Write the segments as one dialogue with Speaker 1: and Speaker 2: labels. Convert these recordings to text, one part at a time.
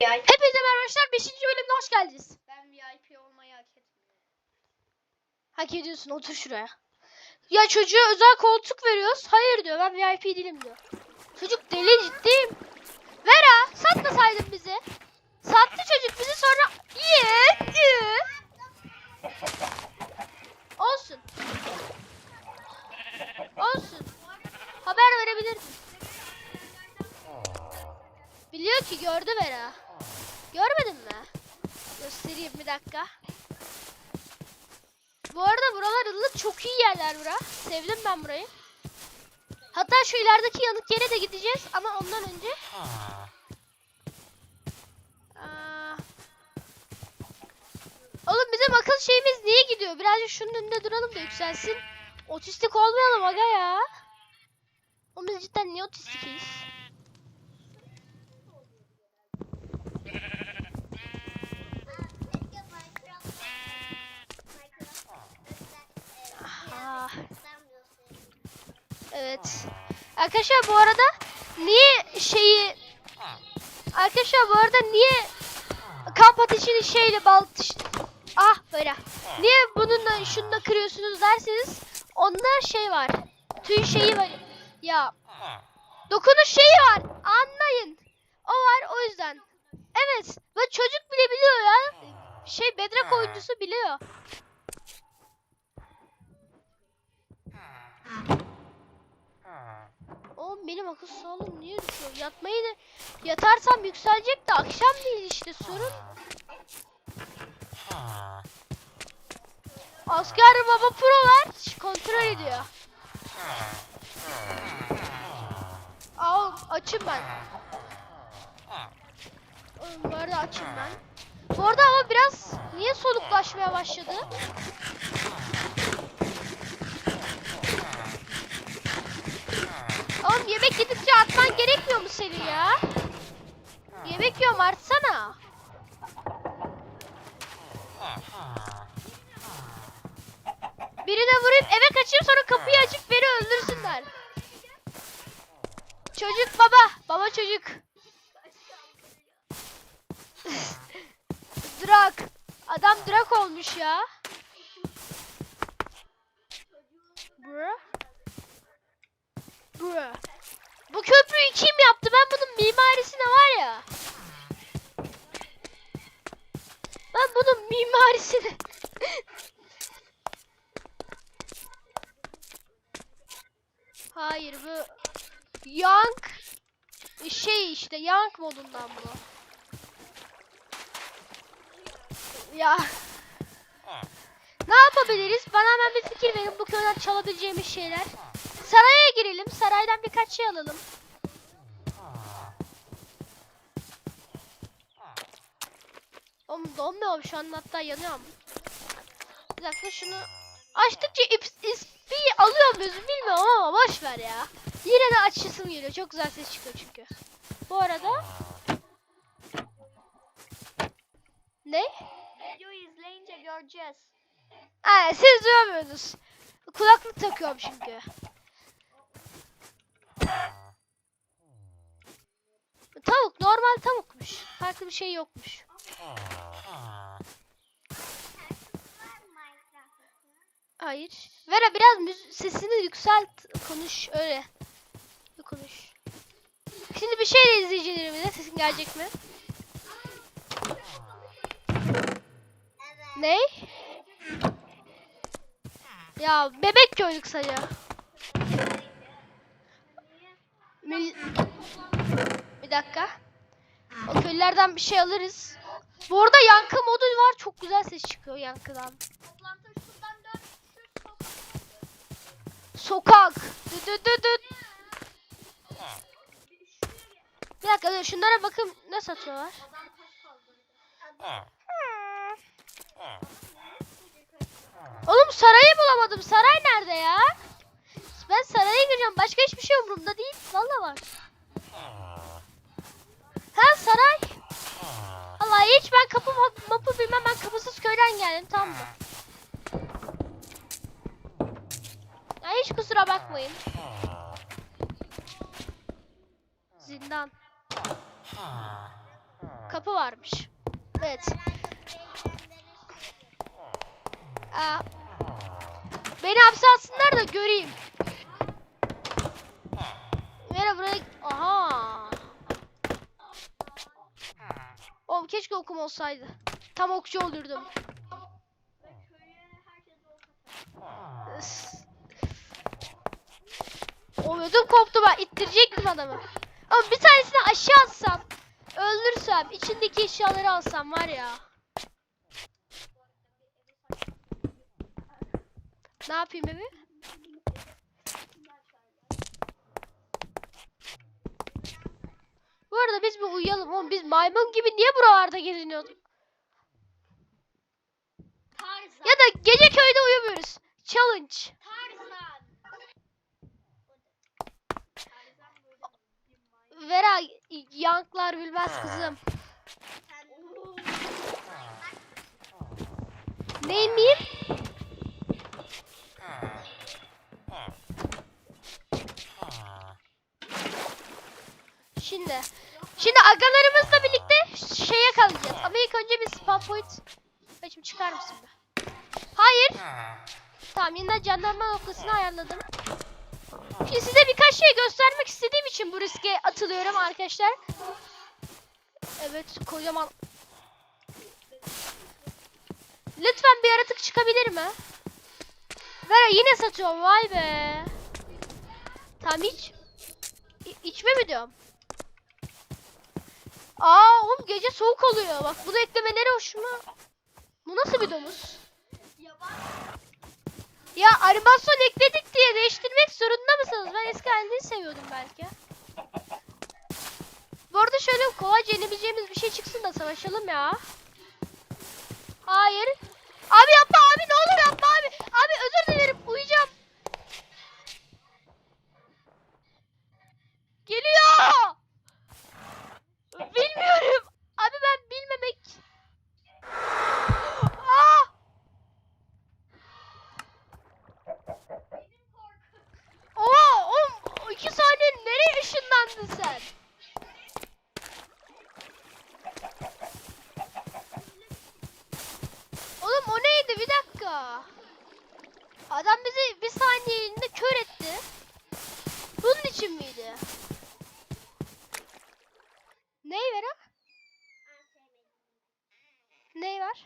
Speaker 1: Hepinize merhaba arkadaşlar. 5. bölümde hoş geldiniz.
Speaker 2: Ben VIP olmayı hak etmiyorum.
Speaker 1: Hak ediyorsun otur şuraya. Ya çocuğa özel koltuk veriyoruz. Hayır diyor ben VIP değilim diyor. Çocuk deli ciddiyim. Vera satmasaydın bizi. Sattı çocuk bizi sonra yetti. Olsun. Olsun. Haber verebilirdin. Biliyor ki gördü Vera. Görmedin mi? Göstereyim bir dakika. Bu arada buralar ılık çok iyi yerler bura. Sevdim ben burayı. Hatta şu ilerideki yanık yere de gideceğiz ama ondan önce Aa. Oğlum bizim akıl şeyimiz niye gidiyor? Birazcık şunun önünde duralım da yükselsin. Otistik olmayalım aga ya. Oğlum biz cidden niye otistikiz? Ah. Evet. Arkadaşlar bu arada niye şeyi Arkadaşlar bu arada niye kamp ateşini şeyle baltış Ah böyle. Niye bununla şununla kırıyorsunuz derseniz onda şey var. Tüy şeyi var. Ya dokunuş şeyi var. Anlayın. O var o yüzden. Evet. Ve çocuk bile biliyor ya. Şey bedrak oyuncusu biliyor. Oğlum benim akıl sağlığım niye düşüyor? Yatmayı da yatarsam yükselecek de akşam değil işte sorun. Asker baba pro var. Şş, Kontrol ediyor. Aa açım ben. Oğlum bu arada açım ben. Bu arada ama biraz niye soluklaşmaya başladı? Atman gerekmiyor mu senin ya? Yemek yiyorum artsana. Birine vurayım eve kaçayım sonra kapıyı açıp beni öldürsünler. Çocuk baba. Baba çocuk. Drak. Adam drak olmuş ya. Bro. Bro. Bu köprüyü kim yaptı? Ben bunun mimarisine var ya. Ben bunun mimarisine. Hayır bu Yank şey işte Yank modundan bu. Ya. Ne yapabiliriz? Bana hemen bir fikir verin bu köyden çalabileceğimiz şeyler. Saraya girelim. Saraydan birkaç şey alalım. Oğlum donmuyorum şu an hatta yanıyorum. Bir dakika şunu açtıkça ispiyi alıyor muyuz bilmiyorum ama boş ver ya. Yine de açısım geliyor. Çok güzel ses çıkıyor çünkü. Bu arada ne?
Speaker 2: Videoyu izleyince göreceğiz.
Speaker 1: Ha, siz duyamıyorsunuz. Kulaklık takıyorum çünkü. Tavuk normal tavukmuş. Farklı bir şey yokmuş. Hayır. Vera biraz sesini yükselt. Konuş öyle. Konuş. Şimdi bir şeyle izleyicilerimize sesin gelecek mi? Ne? Ya bebek köylük sayı. Bir dakika. O köylülerden bir şey alırız. Bu arada yankı modu var. Çok güzel ses çıkıyor yankıdan. Sokak. Dü dü dü dü. Bir dakika dur şunlara bakın ne satıyorlar. Oğlum sarayı bulamadım. Saray nerede ya? Ben saraya gireceğim. Başka hiçbir şey umurumda değil. Valla var. Ha saray. Allah hiç ben kapı map- mapı bilmem. Ben kapısız köyden geldim tamam mı? Ya hiç kusura bakmayın. Zindan. kapı varmış. Evet. Aa, beni hapse atsınlar da göreyim. Merhaba buraya... Aha. Oğlum keşke okum olsaydı. Tam okçu olurdum. O ödüm koptu ben. ittirecektim adamı. Ama bir tanesini aşağı atsam. Öldürsem. içindeki eşyaları alsam var ya. Ne yapayım evi? Bu arada biz bir uyuyalım. Oğlum biz maymun gibi niye buralarda geziniyorduk?
Speaker 2: Tarzan.
Speaker 1: Ya da gece köyde uyumuyoruz. Challenge.
Speaker 2: Tarzan.
Speaker 1: Vera yanklar bilmez kızım.
Speaker 2: sen
Speaker 1: Ney miyim? Şimdi. Şimdi agalarımızla birlikte şeye kalacağız. Ama ilk önce bir spawn point. Kaçım çıkar mısın be? Hayır. Tamam yeniden jandarma noktasını ayarladım. Şimdi size birkaç şey göstermek istediğim için bu riske atılıyorum arkadaşlar. Evet kocaman. Lütfen bir yaratık çıkabilir mi? Vera yine satıyorum vay be. Tamam iç. İ- içme mi diyorum? Aa oğlum gece soğuk oluyor. Bak bunu eklemeleri hoşuma. Bu nasıl bir domuz? Ya animasyon ekledik diye değiştirmek zorunda mısınız? Ben eski halini seviyordum belki. Bu arada şöyle kolayca yenebileceğimiz bir şey çıksın da savaşalım ya. Hayır. Abi yapma abi ne olur yapma abi. Abi özür dilerim uyuyacağım. Geliyor. Bilmiyorum. Abi ben bilmemek. Aa! Oha oğlum iki saniye nereye ışınlandın sen? Oğlum o neydi bir dakika. Adam bizi bir saniyeliğinde kör etti. Bunun için miydi? Ney ver ha? Ney var?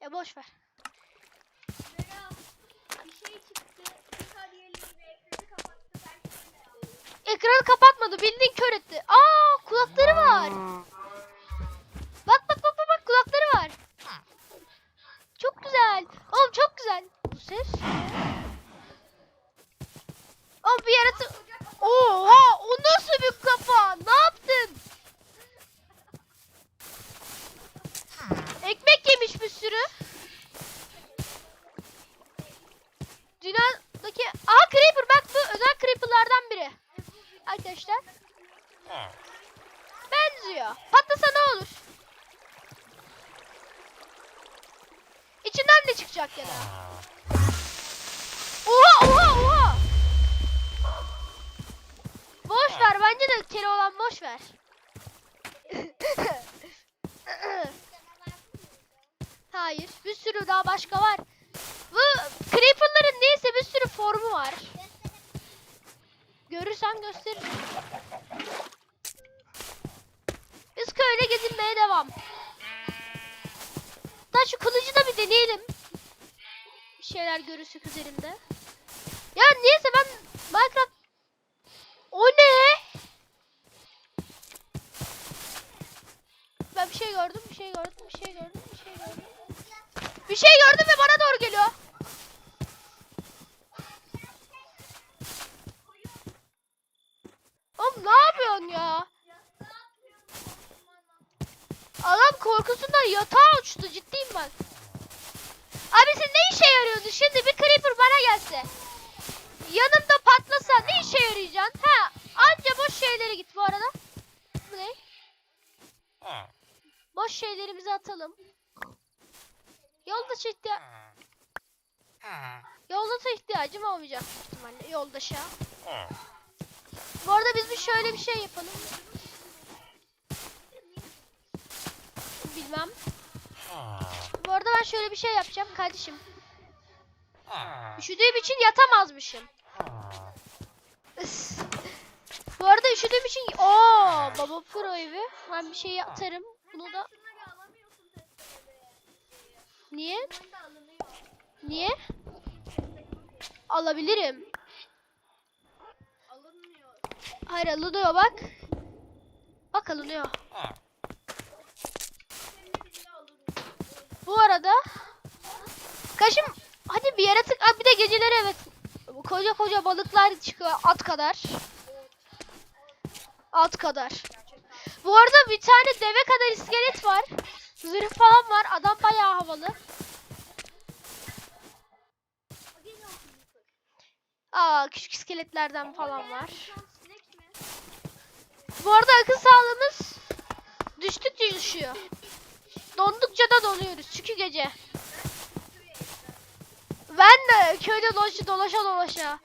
Speaker 1: Ya boş ver.
Speaker 2: Ekranı
Speaker 1: kapatmadı bildiğin kör etti. Aa kulakları var. Bak bak bak bak, bak kulakları var. Çok güzel. Oğlum çok güzel. Bu ses. Oğlum bir yaratık. Oha o nasıl bir kafa? Ne yaptın? Ekmek yemiş bir sürü. Dünyadaki... Aa Creeper bak bu özel Creeper'lardan biri. Arkadaşlar. Benziyor. Patlasa ne olur? İçinden ne çıkacak ya da? Oha oha oha! Boş ver bence de kere olan boş ver. Hayır, bir sürü daha başka var. Bu creeper'ların neyse bir sürü formu var. Görürsem gösteririm. Biz köyde gezinmeye devam. Daha şu kılıcı da bir deneyelim. Bir şeyler görürsük üzerinde. Ya niyeyse ben Minecraft... O ne? Ben bir şey gördüm, bir şey gördüm, bir şey gördüm, bir şey gördüm. Bir şey gördüm ve bana doğru geliyor. Oğlum ne yapıyorsun ya? Adam korkusundan yatağa uçtu ciddiyim ben. Abi sen ne işe yarıyordu şimdi bir creeper bana gelse. Yanımda patlasa ne işe yarayacaksın? Ha anca boş şeylere git bu arada. Bu ne? Boş şeylerimizi atalım. Yoldaş ihtiya... Yoldaşa ihtiyacım olmayacak ihtimalle yoldaşa. Bu arada biz bir şöyle bir şey yapalım. Ben şöyle bir şey yapacağım kardeşim. Üşüdüğüm için yatamazmışım. Bu arada üşüdüğüm için... Oo, baba pro evi. Ben bir şey atarım. Bunu da... Niye? Niye? Alabilirim. Hayır alınıyor bak. Bak alınıyor.
Speaker 2: Senin bile alınıyor.
Speaker 1: Bu arada Kaşım hadi bir yere tık. Bir de geceleri evet. Koca koca balıklar çıkıyor at kadar. At kadar. Bu arada bir tane deve kadar iskelet var. Zırh falan var. Adam bayağı havalı. Aa küçük iskeletlerden falan var. Bu arada akıl sağlığımız düştükçe düşüyor. Dondukça da donuyoruz çünkü gece. Ben de köyde dolaşa dolaşa dolaşa.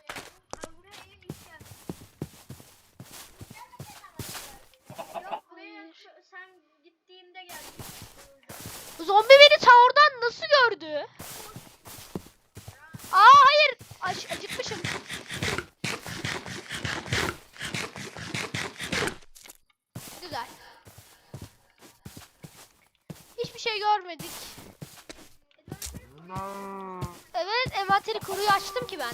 Speaker 1: Zombi beni ta oradan nasıl gördü? Aa hayır. Aç, acıkmışım. Güzel. Hiçbir şey görmedik. Evet envanteri koruyu açtım ki ben.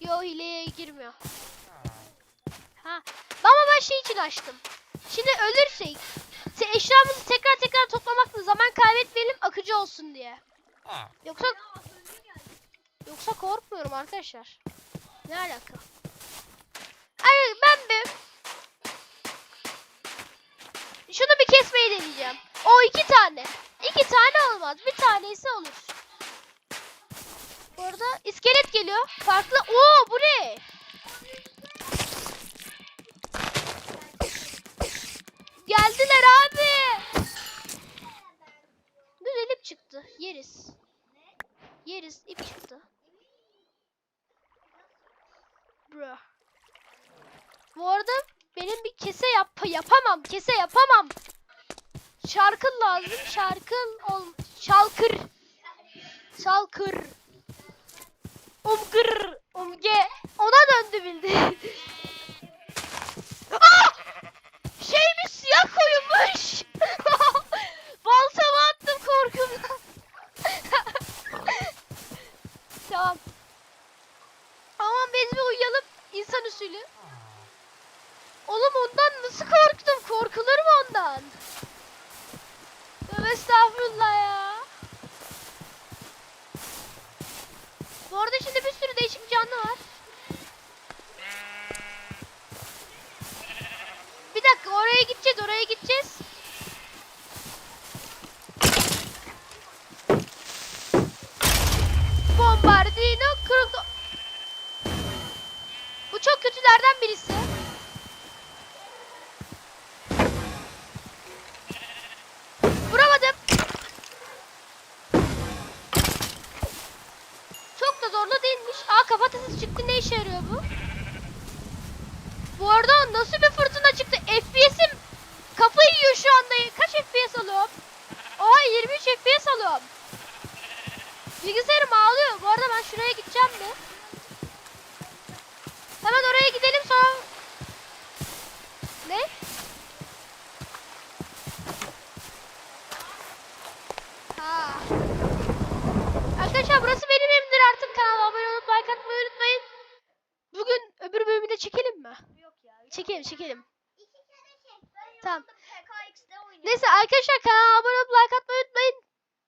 Speaker 1: Yo hileye girmiyor. Ha. Ama ben şey için açtım. Şimdi ölürsek te eşyamızı tekrar tekrar toplamakla zaman kaybetmeyelim akıcı olsun diye. Yoksa yoksa korkmuyorum arkadaşlar. Ne alaka? Ay ben bir şunu bir kesmeyi deneyeceğim. O iki tane. İki tane olmaz. Bir tanesi olur. Bu iskelet geliyor. Farklı. Oo bu ne? Geldiler abi. Güzel ip çıktı. Yeriz. Yeriz. ip çıktı. Bro. Bu arada benim bir kese yap yapamam. Kese yapamam. Şarkın lazım. Şarkın ol. Şalkır. Şalkır. Umgır. Umge. Ona döndü bildi. Ah! Şeymiş siyah koyunmuş. Baltamı attım korkumdan. tamam. Aman biz bir uyuyalım insan usulü. Oğlum ondan nasıl korktum? Korkulur mu ondan? Tövbe estağfurullah ya. Bu arada şimdi bir sürü değişik canlı var. Bir dakika oraya gideceğiz oraya gideceğiz. Bombardino kuruldu. Bu çok kötülerden birisi.